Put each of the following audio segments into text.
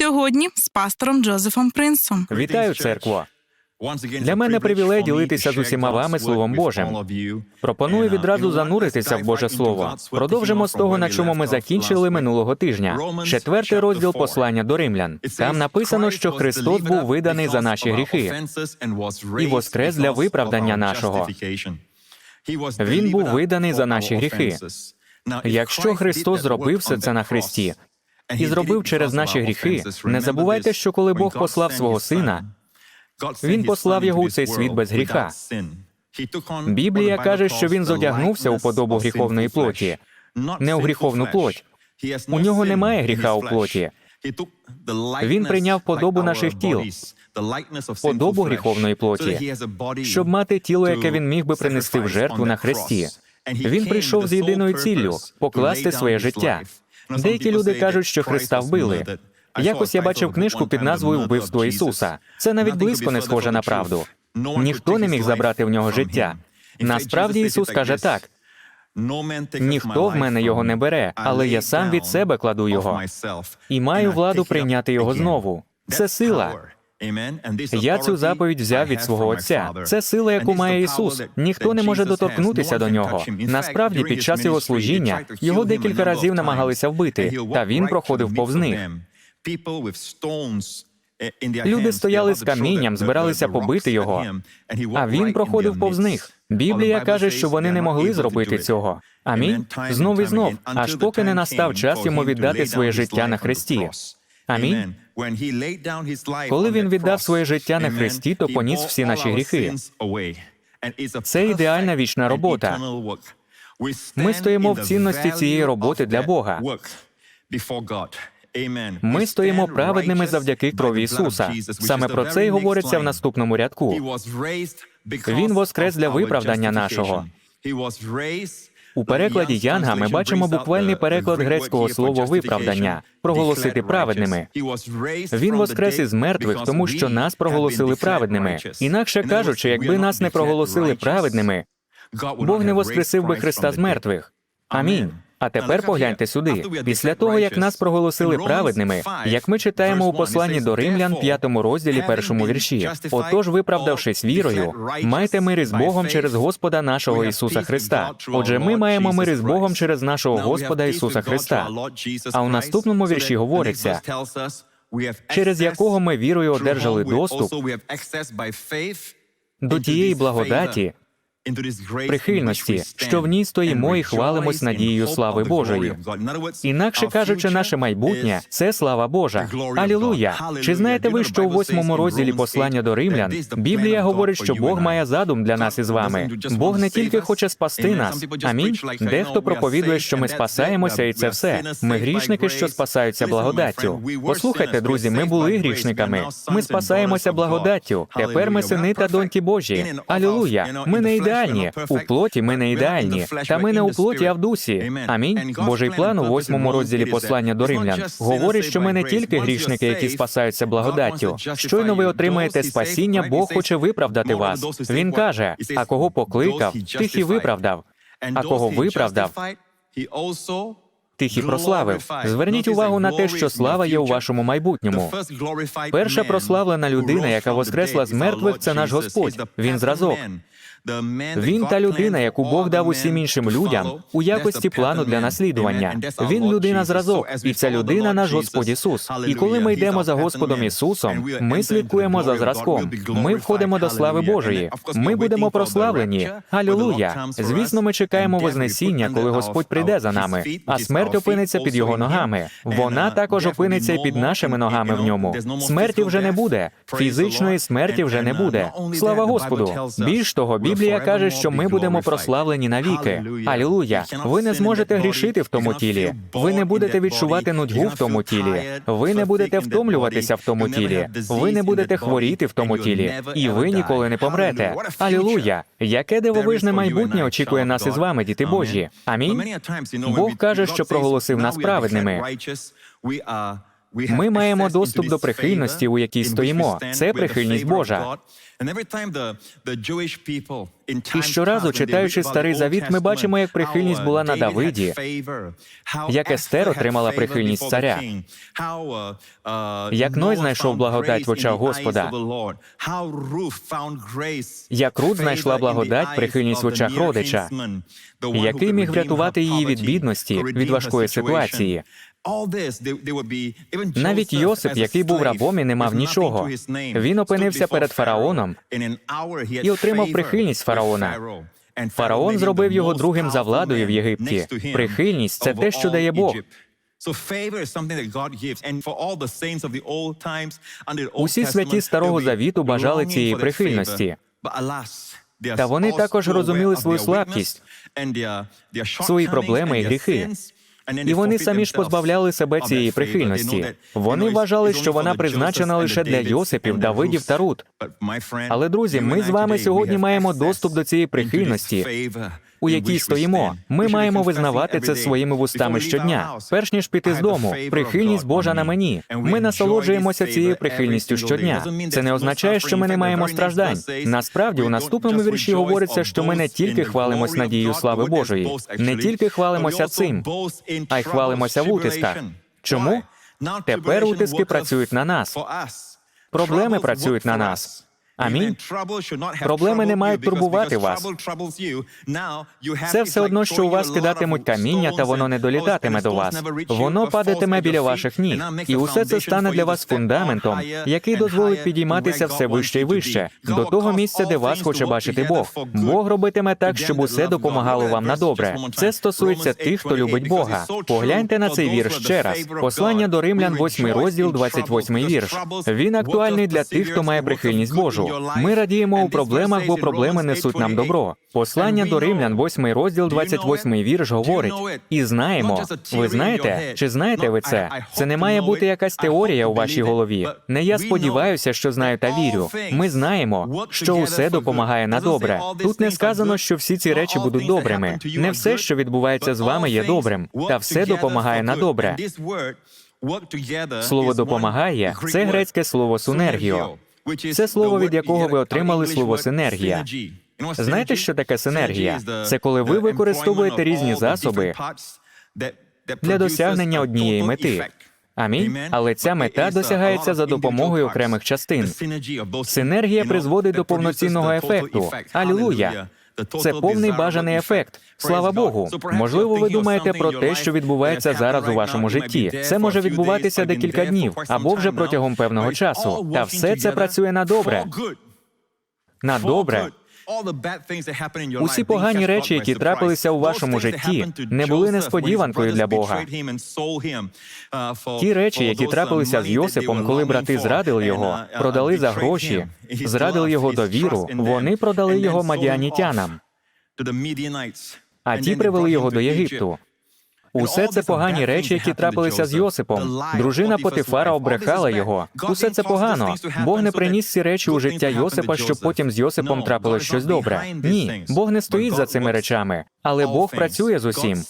Сьогодні з пастором Джозефом Принсом. Вітаю, церкво. Для мене привілей ділитися з усіма вами Словом Божим. Пропоную відразу зануритися в Боже Слово. Продовжимо з того, на чому ми закінчили минулого тижня. Четвертий розділ послання до римлян. Там написано, що Христос був виданий за наші гріхи і воскрес для виправдання нашого. Він був виданий за наші гріхи. Якщо Христос зробив все це на Христі і зробив через наші гріхи, не забувайте, що коли Бог послав свого сина, він послав його у цей світ без гріха. Біблія каже, що він зодягнувся у подобу гріховної плоті, не у гріховну плоть. У нього немає гріха у плоті. Він прийняв подобу наших тіл, подобу гріховної плоті, щоб мати тіло, яке він міг би принести в жертву на хресті. Він прийшов з єдиною ціллю покласти своє життя. Деякі люди кажуть, що Христа вбили. Якось я бачив книжку під назвою Вбивство Ісуса. Це навіть близько не схоже на правду. Ніхто не міг забрати в нього життя. Насправді Ісус каже так: ніхто в мене його не бере, але я сам від себе кладу його і маю владу прийняти його знову. Це сила. Я цю заповідь взяв від свого отця. Це сила, яку має Ісус. Ніхто не може доторкнутися до нього. Насправді, під час його служіння його декілька разів намагалися вбити, та він проходив повз них. Люди стояли з камінням, збиралися побити його, а він проходив повз них. Біблія каже, що вони не могли зробити цього. Амінь. Знов і знов, аж поки не настав час йому віддати своє життя на хресті. Амінь. Коли він віддав своє життя на хресті, то поніс всі наші гріхи. Це ідеальна вічна робота. Ми стоїмо в цінності цієї роботи для Бога. Ми стоїмо праведними завдяки крові Ісуса. Саме про це й говориться в наступному рядку. Він воскрес для виправдання нашого. У перекладі Янга ми бачимо буквальний переклад грецького слова виправдання проголосити праведними. Він воскрес із мертвих, тому що нас проголосили праведними. Інакше кажучи, якби нас не проголосили праведними, Бог не воскресив би Христа з мертвих. Амінь. А тепер погляньте сюди. Після того, як нас проголосили праведними, як ми читаємо у посланні до римлян, п'ятому розділі, першому вірші. Отож, виправдавшись вірою, майте мир із Богом через Господа нашого Ісуса Христа. Отже, ми маємо мир із Богом через нашого Господа Ісуса Христа. А у наступному вірші говориться, через якого ми вірою одержали доступ до тієї благодаті, прихильності, що в ній стоїмо і хвалимось надією слави Божої. Інакше кажучи, наше майбутнє це слава Божа. Алілуя! Чи знаєте ви, що у восьмому розділі послання до римлян Біблія говорить, що Бог має задум для нас із вами. Бог не тільки хоче спасти нас. Амінь. Дехто проповідує, що ми спасаємося, і це все. Ми грішники, що спасаються благодаттю. Послухайте, друзі, ми були грішниками. Ми спасаємося благодаттю. Тепер ми сини та доньки Божі. Алілуя! Ми не ідеальні. У плоті ми не ідеальні, та ми не у плоті, а в дусі. Амінь. Божий план у восьмому розділі послання до римлян говорить, що ми не тільки грішники, які спасаються благодаттю. Щойно ви отримаєте спасіння, Бог хоче виправдати вас. Він каже: а кого покликав, тих і виправдав. А кого виправдав, тих і прославив. Зверніть увагу на те, що слава є у вашому майбутньому. Перша прославлена людина, яка воскресла з мертвих, це наш Господь. Він зразок. Він та людина, яку Бог дав усім іншим людям у якості плану для наслідування. Він людина зразок, і ця людина наш Господь Ісус. І коли ми йдемо за Господом Ісусом, ми слідкуємо за зразком. Ми входимо до слави Божої. Ми будемо прославлені. Алілуя! Звісно, ми чекаємо Вознесіння, коли Господь прийде за нами, а смерть опиниться під його ногами. Вона також опиниться і під нашими ногами в ньому. Смерті вже не буде. Фізичної смерті вже не буде. Слава Господу! Більш того, Біблія каже, що ми будемо прославлені навіки. Алілуя! Ви не зможете грішити в тому тілі. Ви не будете відчувати нудьгу в тому тілі. Ви не будете втомлюватися в тому тілі. Ви не будете хворіти в тому тілі. І ви ніколи не помрете. Алілуя! Яке дивовижне майбутнє очікує нас із вами, діти Божі. Амінь. Бог каже, що проголосив нас праведними. Ми маємо доступ до прихильності, у якій стоїмо. Це прихильність Божа. І щоразу, читаючи старий завіт, ми бачимо, як прихильність була на Давиді, як Естер отримала прихильність царя, як Ной знайшов благодать в очах Господа, як Рут знайшла благодать, прихильність в очах родича, який міг врятувати її від бідності, від важкої ситуації. Навіть Йосип, який був рабом і не мав нічого, він опинився перед фараоном і отримав прихильність фараона. Фараон зробив його другим за владою в Єгипті. Прихильність це те, що дає Бог. Усі святі Старого Завіту бажали цієї прихильності. Та вони також розуміли свою слабкість, свої проблеми і гріхи. І вони самі ж позбавляли себе цієї прихильності. Вони вважали, що вона призначена лише для Йосипів, Давидів та Рут. Але, друзі, ми з вами сьогодні маємо доступ до цієї прихильності, у якій стоїмо. Ми маємо визнавати це своїми вустами щодня. Перш ніж піти з дому, прихильність Божа на мені. Ми насолоджуємося цією прихильністю щодня. Це не означає, що ми не маємо страждань. Насправді, у наступному вірші говориться, що ми не тільки хвалимось надією слави Божої, не тільки хвалимося цим, а й хвалимося в утисках. Чому? Тепер утиски працюють на нас. Проблеми працюють на нас. Амінь. Проблеми не мають турбувати вас. Це все одно, що у вас кидатимуть каміння, та воно не долітатиме до вас. Воно падатиме біля ваших ніг. І усе це стане для вас фундаментом, який дозволить підійматися все вище і вище, до того місця, де вас хоче бачити Бог. Бог робитиме так, щоб усе допомагало вам на добре. Це стосується тих, хто любить Бога. Погляньте на цей вірш ще раз. Послання до римлян, 8 розділ, 28 вірш. Він актуальний для тих, хто має прихильність Божу. Ми радіємо у проблемах, бо проблеми несуть нам добро. Послання до римлян, 8 розділ, 28 вірш говорить. І знаємо. Ви знаєте, чи знаєте ви це? Це не має бути якась теорія у вашій голові. Не я сподіваюся, що знаю та вірю. Ми знаємо, що усе допомагає на добре. Тут не сказано, що всі ці речі будуть добрими. Не все, що відбувається з вами, є добрим, та все допомагає на добре. Слово допомагає це грецьке слово сунергіо. Це слово, від якого ви отримали слово синергія. Знаєте, що таке синергія? Це коли ви використовуєте різні засоби для досягнення однієї мети. Амінь. Але ця мета досягається за допомогою окремих частин. Синергія призводить до повноцінного ефекту. Алілуя! Це повний бажаний ефект. Слава Богу. Можливо, ви думаєте про те, що відбувається зараз у вашому житті. Це може відбуватися декілька днів або вже протягом певного часу. Та все це працює на добре. На добре. Усі погані речі, які трапилися у вашому житті, не були несподіванкою для Бога. Ті речі, які трапилися з Йосипом, коли брати зрадили його, продали за гроші, зрадили його довіру, вони продали його мадіанітянам, а ті привели його до Єгипту. Усе це погані речі, які трапилися з Йосипом. Дружина Потифара обрехала його. Усе це погано. Бог не приніс ці речі у життя Йосипа, щоб потім з Йосипом трапилось щось добре. Ні, Бог не стоїть за цими речами, але Бог працює з усім.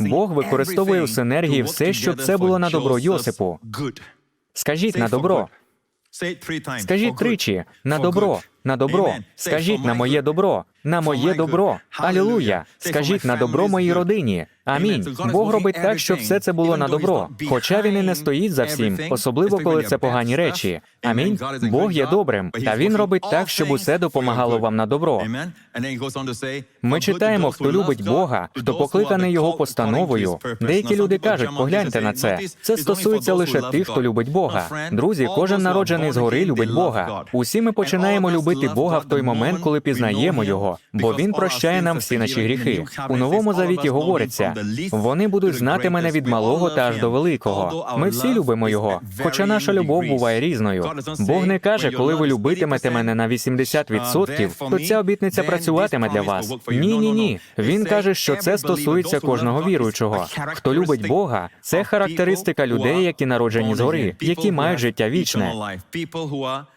Бог використовує у синергії все, щоб це було на добро Йосипу. Скажіть на добро. Скажіть тричі на добро, на добро. Скажіть на моє добро, на моє добро. Алілуя. Скажіть на добро моїй родині. Амінь. Бог робить так, щоб все це було на добро. Хоча він і не стоїть за всім, особливо коли це погані речі. Амінь. Бог є добрим, та він робить так, щоб усе допомагало вам на добро. Ми читаємо, хто любить Бога, хто покликаний його постановою. Деякі люди кажуть, погляньте на це. Це стосується лише тих, хто любить Бога. Друзі, кожен народжений згори любить Бога. Усі ми починаємо любити Бога в той момент, коли пізнаємо його, бо він прощає нам всі наші гріхи. У новому завіті говориться: вони будуть знати мене від малого та аж до великого. Ми всі любимо його, хоча наша любов буває різною. Бог не каже, коли ви любитимете мене на 80%, то ця обітниця працюватиме для вас. Ні, ні, ні. Він каже, що це стосується кожного віруючого. Хто любить Бога, це характеристика людей, які народжені згори, які мають життя вічне,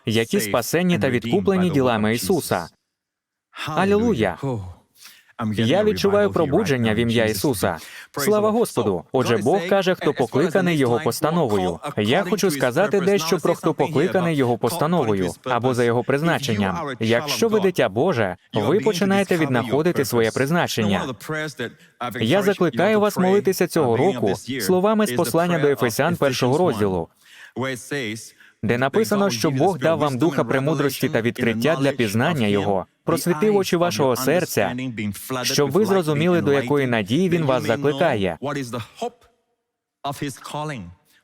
які спасені та відкуплені ділами Ісуса. Алілуя! Я відчуваю пробудження в ім'я Ісуса. Слава Господу! Отже, Бог каже, хто покликаний його постановою. Я хочу сказати дещо про хто покликаний його постановою або за його призначенням. Якщо ви дитя Боже, ви починаєте віднаходити своє призначення. Я закликаю вас молитися цього року словами з послання до Ефесян першого розділу, де написано, що Бог дав вам духа премудрості та відкриття для пізнання Його, просвітив очі вашого серця, щоб ви зрозуміли, до якої надії Він вас закликає.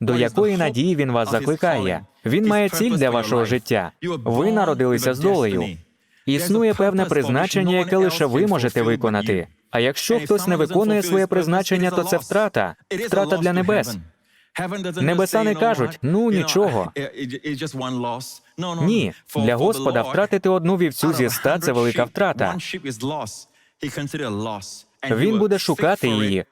До якої надії він вас закликає? Він має ціль для вашого життя. Ви народилися з долею. Існує певне призначення, яке лише ви можете виконати. А якщо хтось не виконує своє призначення, то це втрата, втрата для небес. Небеса не кажуть, ну нічого. Ні, для Господа втратити одну вівцю зі ста це велика втрата. Він буде шукати її,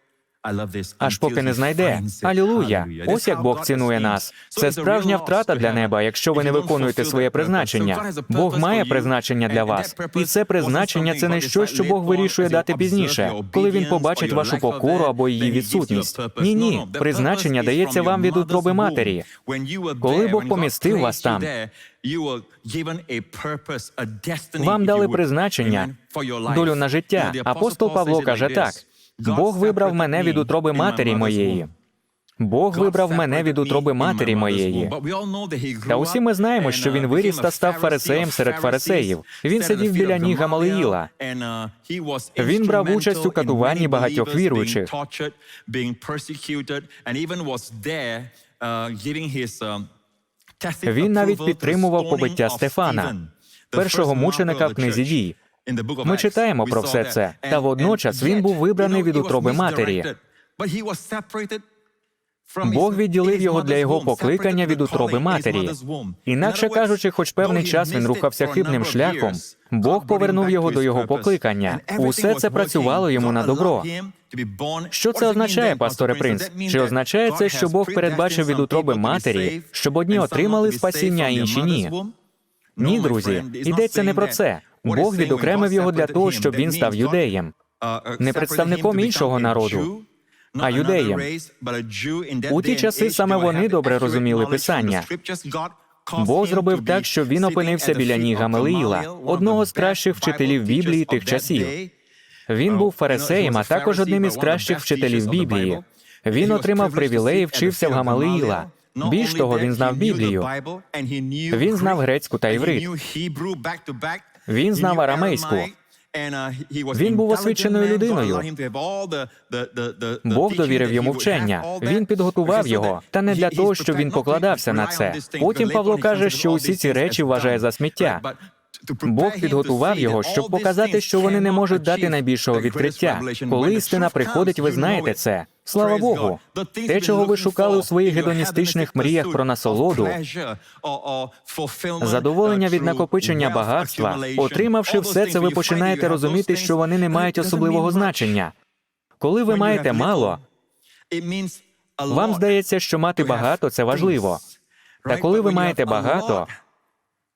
аж поки не знайде. Алілуя! Ось як Бог цінує нас. Це справжня втрата для неба, якщо ви не виконуєте своє призначення. Бог має призначення для вас, і це призначення це не щось, що Бог вирішує дати пізніше, коли він побачить вашу покору або її відсутність. Ні, ні, призначення дається вам від утроби матері. Коли Бог помістив вас там, Вам дали призначення, долю на життя. Апостол Павло каже так: Бог вибрав мене від утроби матері моєї. Бог вибрав мене від утроби матері моєї. Та усі ми знаємо, що він виріс та став фарисеєм серед фарисеїв. Він сидів біля ніг Гамалиїла. Він брав участь у катуванні багатьох віруючих. Він навіть підтримував побиття Стефана, першого мученика в книзі дій. Ми читаємо про все це, та водночас він був вибраний від утроби матері. Бог відділив його для його покликання від утроби матері. Інакше кажучи, хоч певний час він рухався хибним шляхом, Бог повернув його до його покликання. Усе це працювало йому на добро. Що це означає, пасторе принц? Чи означає це, що Бог передбачив від утроби матері, щоб одні отримали спасіння, а інші ні? Ні, друзі, йдеться не про це. Бог відокремив його для того, щоб він став юдеєм, не представником іншого народу, а юдеєм. У ті часи саме вони добре розуміли Писання. Бог зробив так, щоб він опинився біля ніг Гамалиїла, одного з кращих вчителів Біблії тих часів. Він був фарисеєм, а також одним із кращих вчителів Біблії. Він отримав привілеї, вчився в Гамалиїла. Більш того, він знав Біблію. Він знав грецьку та іврит. Він знав арамейську. Він був освіченою людиною. Бог довірив йому вчення. Він підготував його, та не для того, щоб він покладався на це. Потім Павло каже, що усі ці речі вважає за сміття. Бог підготував його, щоб показати, що вони не можуть дати найбільшого відкриття. Коли істина приходить, ви знаєте це. Слава Богу. Те, чого ви шукали у своїх гедоністичних мріях про насолоду, задоволення від накопичення багатства, отримавши все це, ви починаєте розуміти, що вони не мають особливого значення. Коли ви маєте мало, вам здається, що мати багато це важливо. Та коли ви маєте багато,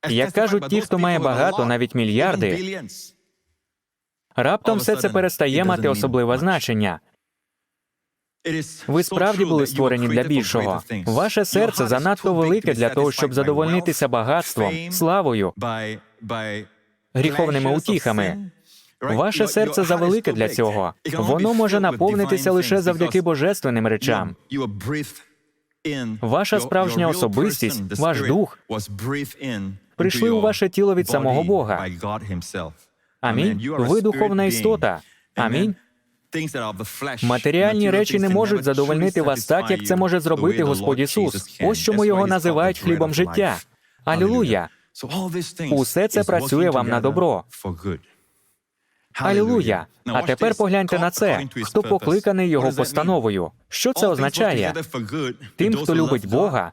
як кажуть ті, хто має багато, навіть мільярди, раптом все це перестає мати особливе значення. Ви справді були створені для більшого. Ваше серце занадто велике для того, щоб задовольнитися багатством, славою, гріховними утіхами. Ваше серце завелике для цього. Воно може наповнитися лише завдяки божественним речам. Ваша справжня особистість, ваш дух прийшли у ваше тіло від самого Бога. Амінь. Ви духовна істота. Амінь. Матеріальні речі не можуть задовольнити вас так, як це може зробити Господь Ісус. Ось чому його називають хлібом життя. Алілуя! Усе це працює вам на добро. Алілуя! А тепер погляньте на це. Хто покликаний його постановою? Що це означає? Тим, хто любить Бога,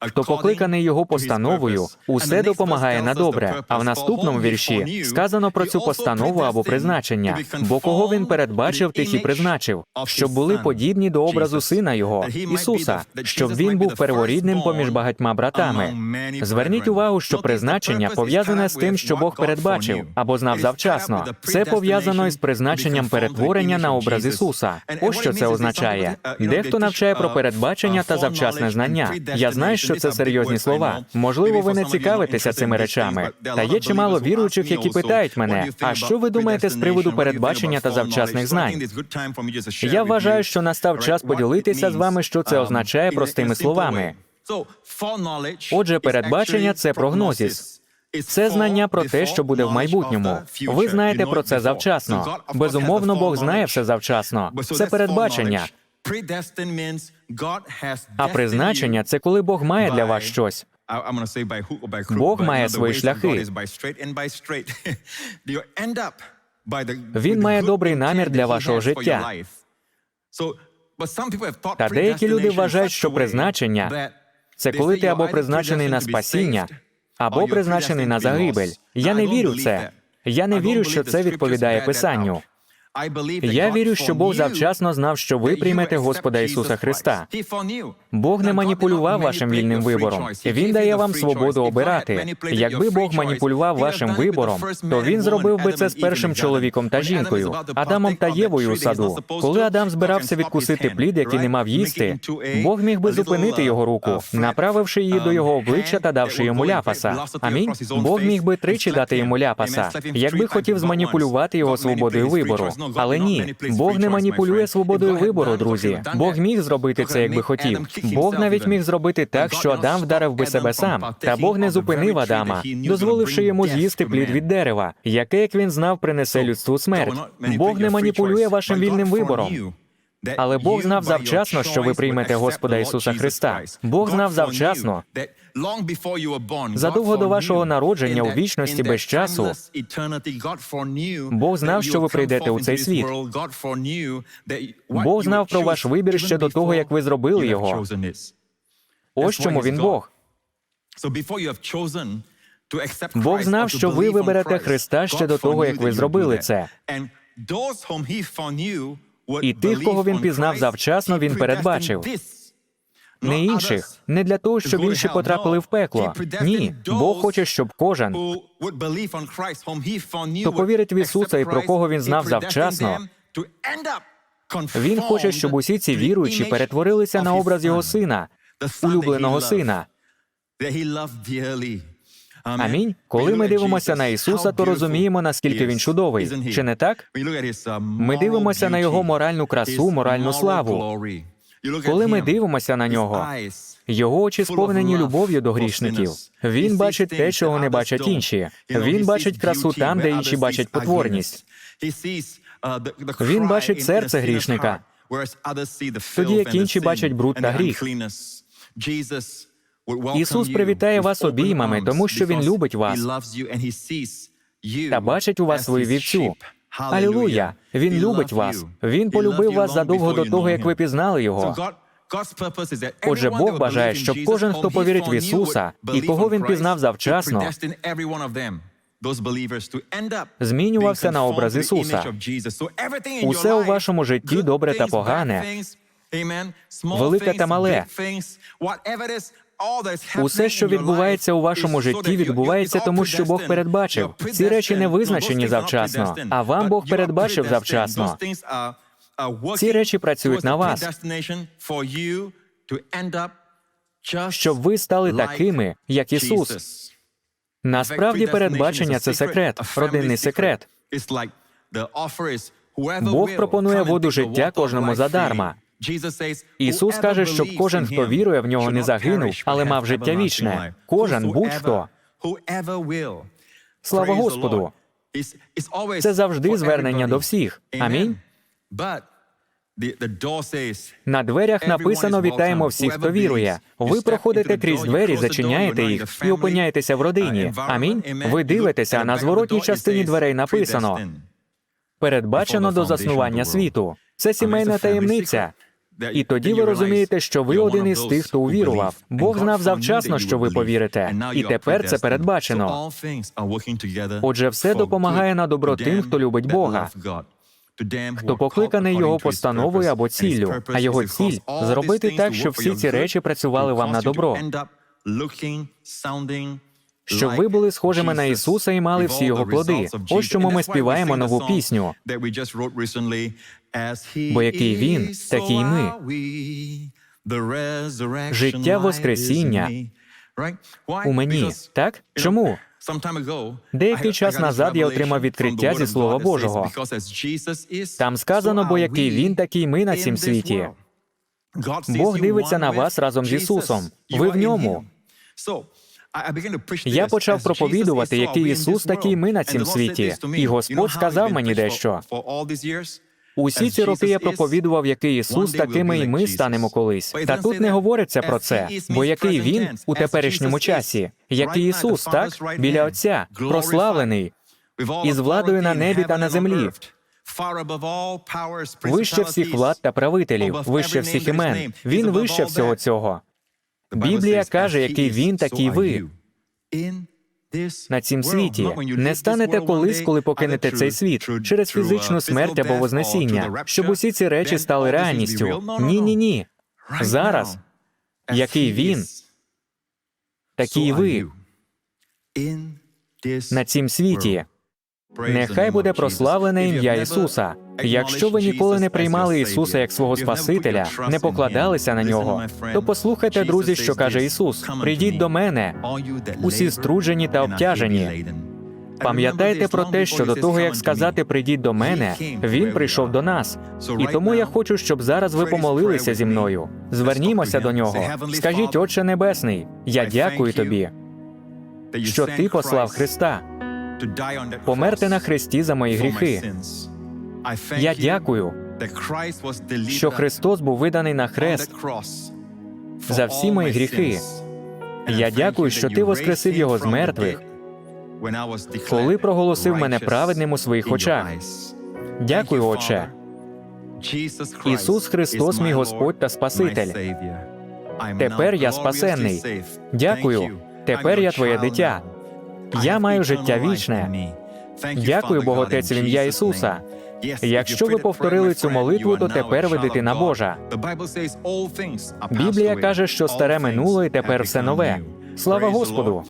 Хто покликаний його постановою, усе допомагає на добре. А в наступному вірші сказано про цю постанову або призначення. Бо кого він передбачив, тих і призначив, щоб були подібні до образу сина його Ісуса, щоб він був перворідним поміж багатьма братами. Зверніть увагу, що призначення пов'язане з тим, що Бог передбачив або знав завчасно. Це пов'язано із призначенням перетворення на образ Ісуса. Ось що це означає. Дехто навчає про передбачення та завчасне знання. Я знаю, що це серйозні слова. Можливо, ви не цікавитеся цими речами. Та є чимало віруючих, які питають мене: а що ви думаєте з приводу передбачення та завчасних знань? Я вважаю, що настав час поділитися з вами, що це означає простими словами. Отже, передбачення це прогнозіс. Це знання про те, що буде в майбутньому. Ви знаєте про це завчасно. Безумовно, Бог знає все завчасно. Це передбачення. А призначення це коли Бог має для вас щось. Бог має свої шляхи. Він має добрий намір для вашого життя. Та деякі люди вважають, що призначення це коли ти або призначений на спасіння, або призначений на загибель. Я не вірю в це. Я не вірю, що це відповідає Писанню. Я вірю, що Бог завчасно знав, що ви приймете Господа Ісуса Христа. Бог не маніпулював вашим вільним вибором. Він дає вам свободу обирати. Якби Бог маніпулював вашим вибором, то він зробив би це з першим чоловіком та жінкою, Адамом та Євою у саду. Коли Адам збирався відкусити плід, який не мав їсти, Бог міг би зупинити його руку, направивши її до його обличчя та давши йому ляпаса. Амінь. Бог міг би тричі дати йому ляпаса, якби хотів зманіпулювати його свободою вибору. Але ні, Бог не маніпулює свободою вибору, друзі. Бог міг зробити це, якби хотів. Бог навіть міг зробити так, що Адам вдарив би себе сам. Та Бог не зупинив Адама, дозволивши йому з'їсти плід від дерева, яке, як він знав, принесе людству смерть. Бог не маніпулює вашим вільним вибором. Але Бог знав завчасно, що ви приймете Господа Ісуса Христа. Бог знав завчасно. Задовго до вашого народження у вічності без часу, Бог знав, що ви прийдете у цей світ. Бог знав про ваш вибір ще до того, як ви зробили його. Ось чому він Бог. Бог знав, що ви виберете Христа ще до того, як ви зробили це. І тих, кого він пізнав завчасно, він передбачив. Не інших, не для того, щоб інші потрапили в пекло. Ні, Бог хоче, щоб кожен, хто повірить в Ісуса і про кого він знав завчасно, він хоче, щоб усі ці віруючі перетворилися на образ його сина, улюбленого сина. Амінь. Коли ми дивимося на Ісуса, то розуміємо, наскільки він чудовий. Чи не так? Ми дивимося на його моральну красу, моральну славу. Коли ми дивимося на нього, його очі сповнені любов'ю до грішників. Він бачить те, чого не бачать інші. Він бачить красу там, де інші бачать потворність. Він бачить серце грішника, тоді як інші бачать бруд та гріх. Ісус привітає вас обіймами, тому що Він любить вас та бачить у вас свою вівцю. Алілуя! Він любить вас. Він полюбив вас задовго до того, як ви пізнали його. Отже, Бог бажає, щоб кожен, хто повірить в Ісуса і кого він пізнав завчасно, змінювався на образ Ісуса. Усе у вашому житті добре та погане, велике та мале. Усе, що відбувається у вашому житті, відбувається тому, що Бог передбачив. Ці речі не визначені завчасно, а вам Бог передбачив завчасно. Ці речі працюють на вас, щоб ви стали такими, як Ісус. Насправді, передбачення це секрет, родинний секрет. Бог пропонує воду життя кожному задарма. Ісус каже, щоб кожен, хто вірує в нього, не загинув, але мав життя вічне. Кожен будь-хто. Слава Господу! Це завжди звернення до всіх. Амінь. На дверях написано Вітаємо всіх, хто вірує. Ви проходите крізь двері, зачиняєте їх і опиняєтеся в родині. Амінь. Ви дивитеся, а на зворотній частині дверей написано передбачено до заснування світу. Це сімейна таємниця. І тоді ви розумієте, що ви один із тих, хто увірував. Бог знав завчасно, що ви повірите, і тепер це передбачено. Отже, все допомагає на добро тим, хто любить Бога, хто покликаний його постановою або ціллю, а його ціль зробити так, щоб всі ці речі працювали вам на добро, щоб ви були схожими на Ісуса і мали всі його плоди. Ось чому ми співаємо нову пісню. Бо який він, такі й ми. Життя Воскресіння у мені. Так? Чому? Деякий час назад я отримав відкриття зі Слова Божого. Там сказано, бо який він, такий ми на цім світі. Бог дивиться на вас разом з Ісусом. Ви в ньому. Я почав проповідувати, який Ісус, такий ми на цім світі. І Господь сказав мені дещо. Усі ці роки я проповідував, який Ісус, такими і ми станемо колись. Та тут не говориться про це, бо який він у теперішньому часі, який Ісус, так біля Отця, прославлений із владою на небі та на землі. вище всіх влад та правителів, вище всіх імен. Він вище всього цього. Біблія каже, який він, такий ви на цім світі. Не станете колись, коли покинете цей світ через фізичну смерть або вознесіння, щоб усі ці речі стали реальністю. Ні, ні, ні. Зараз, який він, такі й ви на цім світі. Нехай буде прославлене ім'я Ісуса. Якщо ви ніколи не приймали Ісуса як свого Спасителя, не покладалися на нього, то послухайте, друзі, що каже Ісус: прийдіть до мене, усі струджені та обтяжені. Пам'ятайте про те, що до того, як сказати прийдіть до мене, він прийшов до нас. І тому я хочу, щоб зараз ви помолилися зі мною. Звернімося до нього. Скажіть, Отче Небесний, я дякую тобі, що ти послав Христа, померти на хресті за мої гріхи. Я дякую, що Христос був виданий на хрест за всі мої гріхи. Я дякую, що ти воскресив його з мертвих, коли проголосив мене праведним у своїх очах. Дякую, Отче. Ісус Христос, мій Господь та Спаситель. Тепер я спасенний. Дякую. Тепер я твоє дитя. Я маю життя вічне. Дякую, Бог Отець, в ім'я Ісуса. Якщо ви повторили цю молитву, то тепер ви дитина Божа. Біблія каже, що старе минуло і тепер все нове. Слава Господу!